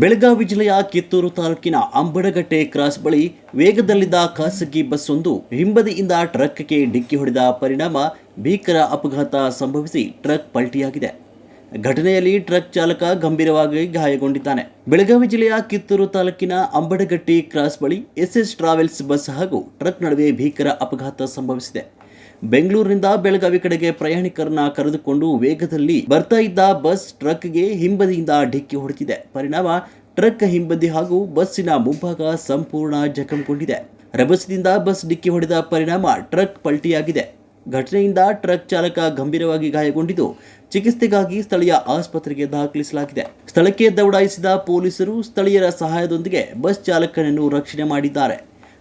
ಬೆಳಗಾವಿ ಜಿಲ್ಲೆಯ ಕಿತ್ತೂರು ತಾಲೂಕಿನ ಅಂಬಡಗಟ್ಟೆ ಕ್ರಾಸ್ ಬಳಿ ವೇಗದಲ್ಲಿದ್ದ ಖಾಸಗಿ ಬಸ್ ಒಂದು ಹಿಂಬದಿಯಿಂದ ಟ್ರಕ್ಗೆ ಡಿಕ್ಕಿ ಹೊಡೆದ ಪರಿಣಾಮ ಭೀಕರ ಅಪಘಾತ ಸಂಭವಿಸಿ ಟ್ರಕ್ ಪಲ್ಟಿಯಾಗಿದೆ. ಘಟನೆಯಲ್ಲಿ ಟ್ರಕ್ ಚಾಲಕ ಗಂಭೀರವಾಗಿ ಗಾಯಗೊಂಡಿದ್ದಾನೆ. ಬೆಳಗಾವಿ ಜಿಲ್ಲೆಯ ಕಿತ್ತೂರು ತಾಲೂಕಿನ ಅಂಬಡಗಟ್ಟಿ ಕ್ರಾಸ್ ಬಳಿ ಎಸ್ಎಸ್ ಟ್ರಾವೆಲ್ಸ್ ಬಸ್ ಹಾಗೂ ಟ್ರಕ್ ನಡುವೆ ಭೀಕರ ಅಪಘಾತ ಸಂಭವಿಸಿದೆ. ಬೆಂಗಳೂರಿನಿಂದ ಬೆಳಗಾವಿ ಕಡೆಗೆ ಪ್ರಯಾಣಿಕರನ್ನ ಕರೆದುಕೊಂಡು ವೇಗದಲ್ಲಿ ಬರ್ತಾ ಇದ್ದ ಬಸ್ ಟ್ರಕ್ಗೆ ಹಿಂಬದಿಯಿಂದ ಡಿಕ್ಕಿ ಹೊಡೆದಿದೆ. ಪರಿಣಾಮ ಟ್ರಕ್ ಹಿಂಬದಿ ಹಾಗೂ ಬಸ್ಸಿನ ಮುಂಭಾಗ ಸಂಪೂರ್ಣ ಜಖಂಗೊಂಡಿದೆ. ರಭಸದಿಂದ ಬಸ್ ಡಿಕ್ಕಿ ಹೊಡೆದ ಪರಿಣಾಮ ಟ್ರಕ್ ಪಲ್ಟಿಯಾಗಿದೆ. ಘಟನೆಯಿಂದ ಟ್ರಕ್ ಚಾಲಕ ಗಂಭೀರವಾಗಿ ಗಾಯಗೊಂಡಿದ್ದು, ಚಿಕಿತ್ಸೆಗಾಗಿ ಸ್ಥಳೀಯ ಆಸ್ಪತ್ರೆಗೆ ದಾಖಲಿಸಲಾಗಿದೆ. ಸ್ಥಳಕ್ಕೆ ದೌಡಾಯಿಸಿದ ಪೊಲೀಸರು ಸ್ಥಳೀಯರ ಸಹಾಯದೊಂದಿಗೆ ಬಸ್ ಚಾಲಕನನ್ನು ರಕ್ಷಣೆ ಮಾಡಿದ್ದಾರೆ.